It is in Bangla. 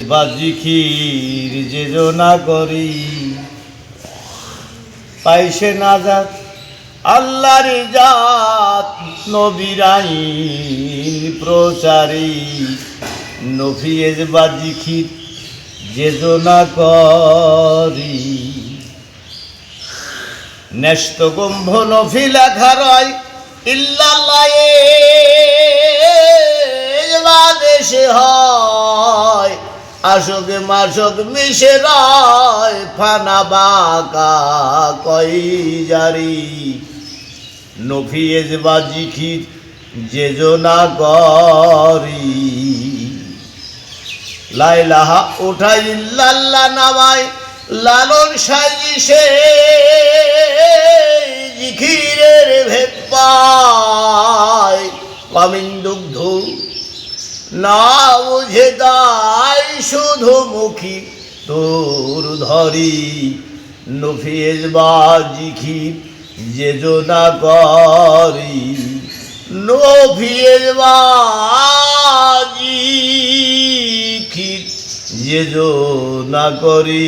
বাজি ক্ষীর যে করি। পাইছে না যাত আল্লাহর জাত নবীরাই প্রচারী। নফিয়েজ বাজি ক্ষীর যে না করি। ন্যস্ত গম্ভ নফি লেখা রয়, ইল্লাল্লাহ দেশে হয়। আসক মাসক মিশে রয়, ফানা বাকা কই জারি। নফিয়েজ বাজি খির, যে না করি। লাইলাহা ওঠাই ইল্লাল্লাহ নামাই, লালন সাজিসে জিখিরের ভেদ পায়। দুগ্ধ না বুঝে দাই শুধু মুখী তোর ধরি নফিয়েজ বাজি খির যে না করি নফিয়েজ বাজি খির যে না করি